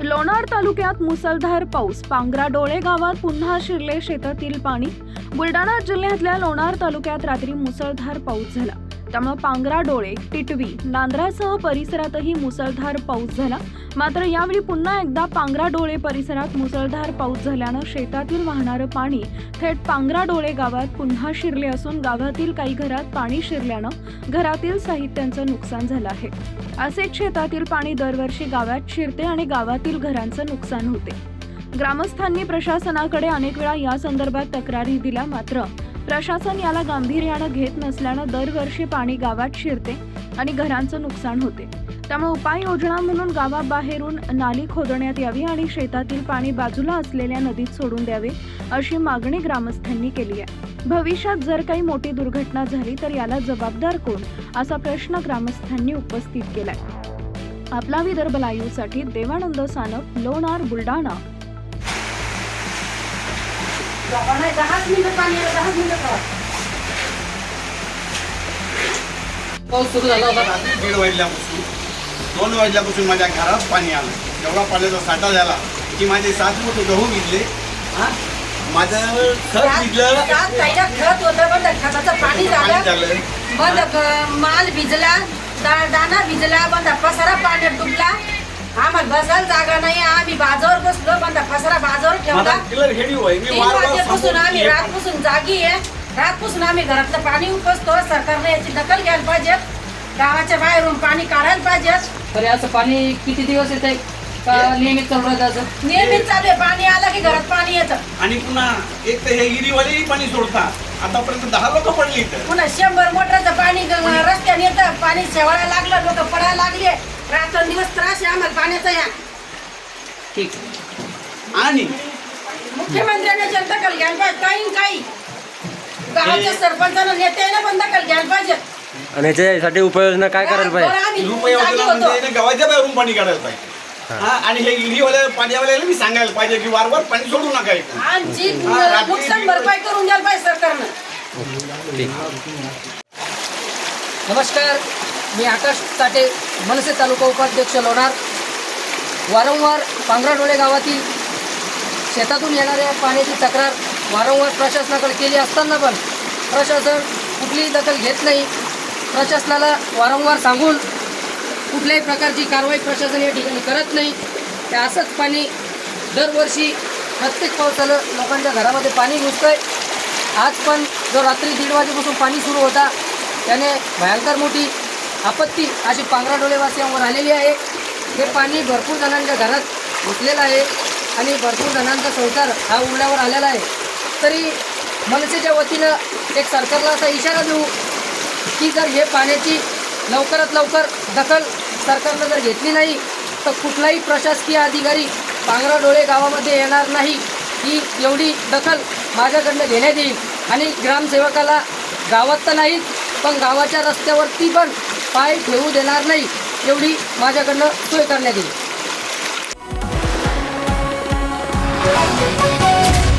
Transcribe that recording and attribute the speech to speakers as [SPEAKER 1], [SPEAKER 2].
[SPEAKER 1] लोणार तालुक्यात मुसळधार पाऊस. पांगरा डोळे गावात पुन्हा शिरले शेतातील पाणी. बुलडाणा जिल्ह्यातल्या लोणार तालुक्यात रात्री मुसळधार पाऊस झाला. त्यामुळे पांगरा डोळे टिटवी नांद्रासह परिसरातही मुसळधार पाऊस झाला. मात्र यावेळी पुन्हा एकदा पांगरा डोळे परिसरात मुसळधार पाऊस झाल्यानं शेतातील वाहणारं पाणी थेट पांगरा डोळे गावात पुन्हा शिरले असून गावातील काही घरात पाणी शिरल्यानं घरातील साहित्यांचं नुकसान झालं आहे. असेच शेतातील पाणी दरवर्षी गावात शिरते आणि गावातील घरांचं नुकसान होते. ग्रामस्थांनी प्रशासनाकडे अनेक वेळा या संदर्भात तक्रारी दिल्या मात्र प्रशासन याला गांभीर्यानं घेत नसल्यानं दरवर्षी पाणी गावात शिरते आणि घरांचं नुकसान होते. त्यामुळे उपाययोजना म्हणून गावाबाहेरून नाली खोदण्यात यावी आणि शेतातील पाणी बाजूला असलेल्या नदीत सोडून द्यावे अशी मागणी ग्रामस्थांनी केली आहे. भविष्यात जर काही मोठी दुर्घटना झाली तर याला जबाबदार कोण? असा प्रश्न ग्रामस्थांनी उपस्थित केलाय. आपला विदर्भ लाईव्हसाठी देवानंद सानप लोणार बुलढाणा
[SPEAKER 2] नाही दहाच मिनिटं पाणी आलं दहाच मिनिटं ठेवा.
[SPEAKER 3] पाऊस सुरू झाला. होता
[SPEAKER 4] रात्री दीड वाजल्यापासून दोन वाजल्यापासून माझ्या घरात पाणी आलं. एवढा पाण्याचा साठा झाला की माझे सात मोठे गहू भिजले हा? माझं खत भिजलं
[SPEAKER 2] रात पहिला खत होतं खताचं पाणी
[SPEAKER 4] पाणी
[SPEAKER 2] झालं. माल भिजला दा- दाणा भिजला बंद पसारा पाण्यात डुबला. आम्हाला बसायला जागा नाही. आम्ही बंद पसारा बाजावर ठेवला तीन
[SPEAKER 4] वारंवार
[SPEAKER 2] वाजेपासून आम्ही रातपासून जागी आहे. रातपासून आम्ही घरातलं पाणी उपसतो सरकारने याची दखल घ्यायला पाहिजे. गावाच्या बाहेरून पाणी काढायला पाहिजे.
[SPEAKER 3] तरी असं पाणी किती दिवस येत आहे का नियमित चालू राहतं असं?
[SPEAKER 2] नियमित चालू आहे. पाणी आलं की घरात पाणी येतं.
[SPEAKER 4] आणि पुन्हा एक तर हे हिरीवालेही पाणी सोडतात आतापर्यंत दहा लोक पडली इथं.
[SPEAKER 2] पुन्हा शंभर मोटरचं पाणी ग- रस्त्याने येतं. पाणी शेवायला लागलं लोक पडायला लागले रात्रंदिवस त्रास आहे आम्हाला पाण्याचा या
[SPEAKER 3] ठीक
[SPEAKER 4] आणि
[SPEAKER 2] मुख्यमंत्र्यांनी जन दखल घ्यायला पाहिजे. काही न काही. गावाच्या सरपंचानं नेत्याने पण घ्यायला पाहिजे.
[SPEAKER 5] आणि याच्यासाठी उपाययोजना काय करायला पाहिजे?
[SPEAKER 2] आम्ही
[SPEAKER 4] रुपये
[SPEAKER 2] जागी
[SPEAKER 4] योजना
[SPEAKER 2] होतो.
[SPEAKER 4] म्हणजे गावाच्या बाहेरून पाणी काढायला पाहिजे. हा. आणि हे हिरीवाल्या पाण्यावाल्याला मी सांगायला पाहिजे की वारंवार पाणी सोडू नका
[SPEAKER 2] आमची
[SPEAKER 4] हा,
[SPEAKER 2] नुकसान भरपाई करून द्यायला पाहिजे सरकारनं.
[SPEAKER 3] नमस्कार. मी आकाश साठे मनसे तालुका उपाध्यक्ष लोणार. वारंवार पांगराडोळे गावातील शेतातून येणाऱ्या पाण्याची तक्रार वारंवार प्रशासनाकडे केली असताना पण प्रशासन कुठलीही दखल घेत नाही. प्रशासनाला वारंवार सांगून कुठल्याही प्रकारची कारवाई प्रशासन या ठिकाणी करत नाही. ते असंच पाणी दरवर्षी प्रत्येक पावसाला लोकांच्या घरामध्ये पाणी घुसतंय. आज पण जो रात्री दीड वाजेपासून पाणी सुरू होता त्याने भयंकर मोठी आपत्ती अशी पांगराडोळेवासियांवर आलेली आहे. हे पाणी भरपूर जणांच्या घरात घुसलेलं आहे. आणि भरपूर जणांचा संसार हा उघड्यावर आलेला आहे. तरी मनसेच्या वतीनं एक सरकारला असा इशारा देऊ की जर हे पाण्याची लवकरात लवकर दखल सरकारनं जर घेतली नाही तर कुठलाही प्रशासकीय अधिकारी पांगराडोळे गावामध्ये येणार नाही. ही एवढी दखल माझ्याकडनं घेण्यात येईल. आणि ग्रामसेवकाला गावात तर नाहीच पण गावाच्या रस्त्यावरती पण पाय ठेवू देणार नाही एवढी माझ्याकडनं सोय करण्यात येईल. Thank you.